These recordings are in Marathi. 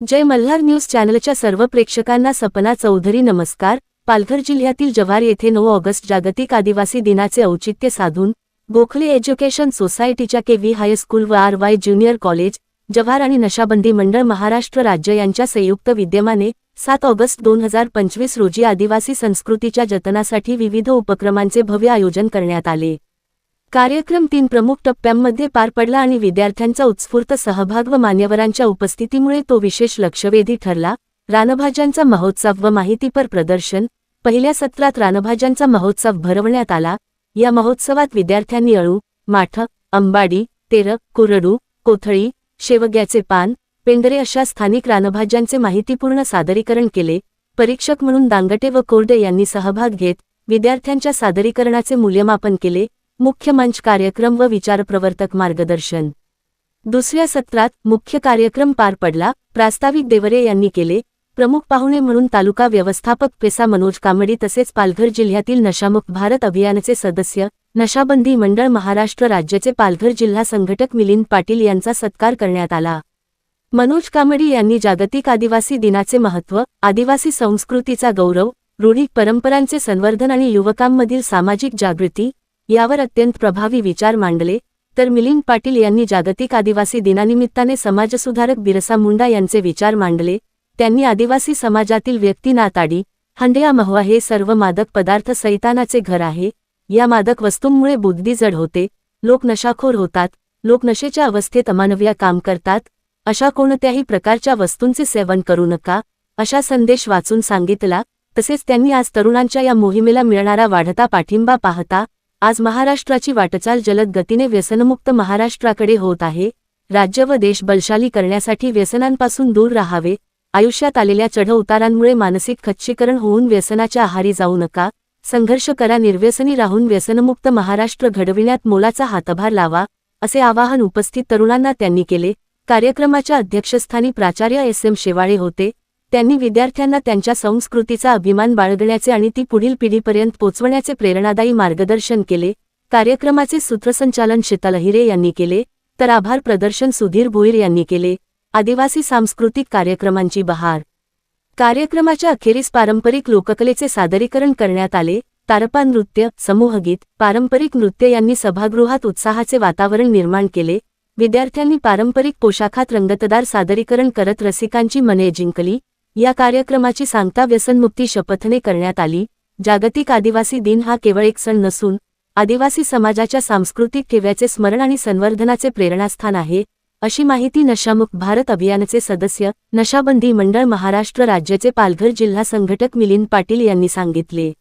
जय मल्हार न्यूज चॅनलच्या सर्व प्रेक्षकांना सपना चौधरी नमस्कार. पालघर जिल्ह्यातील जव्हार येथे नऊ ऑगस्ट जागतिक आदिवासी दिनाचे औचित्य साधून गोखले एज्युकेशन सोसायटीच्या के व्ही हायस्कूल व R Y junior college Jawhar आणि नशाबंदी मंडळ महाराष्ट्र राज्य यांच्या संयुक्त विद्यमाने सात ऑगस्ट दोन हजार पंचवीस रोजी आदिवासी संस्कृतीच्या जतनासाठी विविध उपक्रमांचे भव्य आयोजन करण्यात आले. कार्यक्रम तीन प्रमुख टप्प्यांमध्ये पार पडला आणि विद्यार्थ्यांचा उत्स्फूर्त सहभाग व मान्यवरांच्या उपस्थितीमुळे तो विशेष लक्षवेधी ठरला. रानभाज्यांचा महोत्सव व माहितीपर प्रदर्शन. पहिल्या सत्रात रानभाज्यांचा महोत्सव भरवण्यात आला. या महोत्सवात विद्यार्थ्यांनी अळू माठ अंबाडी तेर कुरडू कोथळी शेवग्याचे पान पेंडरे अशा स्थानिक रानभाज्यांचे माहितीपूर्ण सादरीकरण केले. परीक्षक म्हणून दांगटे व कोरडे यांनी सहभाग घेत विद्यार्थ्यांच्या सादरीकरणाचे मूल्यमापन केले. मुख्य मंच कार्यक्रम व विचारप्रवर्तक मार्गदर्शन. दुसऱ्या सत्रात मुख्य कार्यक्रम पार पडला प्रास्ताविक देवरे यांनी केले प्रमुख पाहुणे म्हणून तालुका व्यवस्थापक पेसा मनोज कामडी तसेच पालघर जिल्ह्यातील नशामुक्त भारत अभियानाचे सदस्य नशाबंदी मंडळ महाराष्ट्र राज्याचे पालघर जिल्हा संघटक मिलिंद पाटील यांचा सत्कार करण्यात आला. मनोज कामडी यांनी जागतिक आदिवासी दिनाचे महत्त्व आदिवासी संस्कृतीचा गौरव रूढी परंपरांचे संवर्धन आणि युवकांमधील सामाजिक जागृती यावर अत्यंत प्रभावी विचार मांडले. तर मिलिंद पाटील यांनी जागतिक आदिवासी दिनानिमित्ताने समाजसुधारक बिरसा मुंडा यांचे विचार मांडले. त्यांनी आदिवासी समाजातील व्यक्ती नाताडी हंडया महुआ हे सर्व मादक पदार्थ सैतानाचे घर आहे. या मादक वस्तूंमुळे बुद्धी जड होते. लोक नशाखोर होतात. लोक नशेच्या अवस्थेत अमानव्या काम करतात. अशा कोणत्याही प्रकारच्या वस्तूंचे सेवन करू नका अशा संदेश वाचून सांगितला. तसेच त्यांनी आज तरुणांच्या या मोहिमेला मिळणारा वाढता पाठिंबा पाहता आज महाराष्ट्राची वाटचाल जलद गतीने व्यसनमुक्त महाराष्ट्राकडे होत आहे. राज्य व देश बलशाली करण्यासाठी व्यसनांपासून दूर राहावे. आयुष्यात आलेल्या चढउतारांमुळे मानसिक खच्चीकरण होऊन व्यसनाच्या आहारी जाऊ नका. संघर्ष करा निर्व्यसनी राहून व्यसनमुक्त महाराष्ट्र घडविण्यात मोलाचा हातभार लावा असे आवाहन उपस्थित तरुणांना त्यांनी केले. कार्यक्रमाच्या अध्यक्षस्थानी प्राचार्य एस एम शेवाळे होते. त्यांनी विद्यार्थ्यांना त्यांच्या संस्कृतीचा अभिमान बाळगण्याचे आणि ती पुढील पिढीपर्यंत पोचवण्याचे प्रेरणादायी मार्गदर्शन केले. कार्यक्रमाचे सूत्रसंचालन शीतल हिरे यांनी केले. तर आभार प्रदर्शन सुधीर भोईर यांनी केले. आदिवासी सांस्कृतिक कार्यक्रमांची बहार. कार्यक्रमाच्या अखेरीस पारंपरिक लोककलेचे सादरीकरण करण्यात आले. तारपा नृत्य समूहगीत पारंपरिक नृत्य यांनी सभागृहात उत्साहाचे वातावरण निर्माण केले. विद्यार्थ्यांनी पारंपरिक पोशाखात रंगतदार सादरीकरण करत रसिकांची मने जिंकली. या कार्यक्रमाची सांगता व्यसनमुक्ती शपथने करण्यात आली. जागतिक आदिवासी दिन हा केवळ एक सण नसून आदिवासी समाजाच्या सांस्कृतिक ठेव्याचे स्मरण आणि संवर्धनाचे प्रेरणास्थान आहे अशी माहिती नशामुक्त भारत अभियानाचे सदस्य नशाबंदी मंडळ महाराष्ट्र राज्याचे पालघर जिल्हा संघटक मिलिंद पाटील यांनी सांगितले.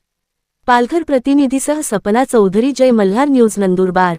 पालघर प्रतिनिधीसह सपना चौधरी जय मल्हार न्यूज नंदुरबार.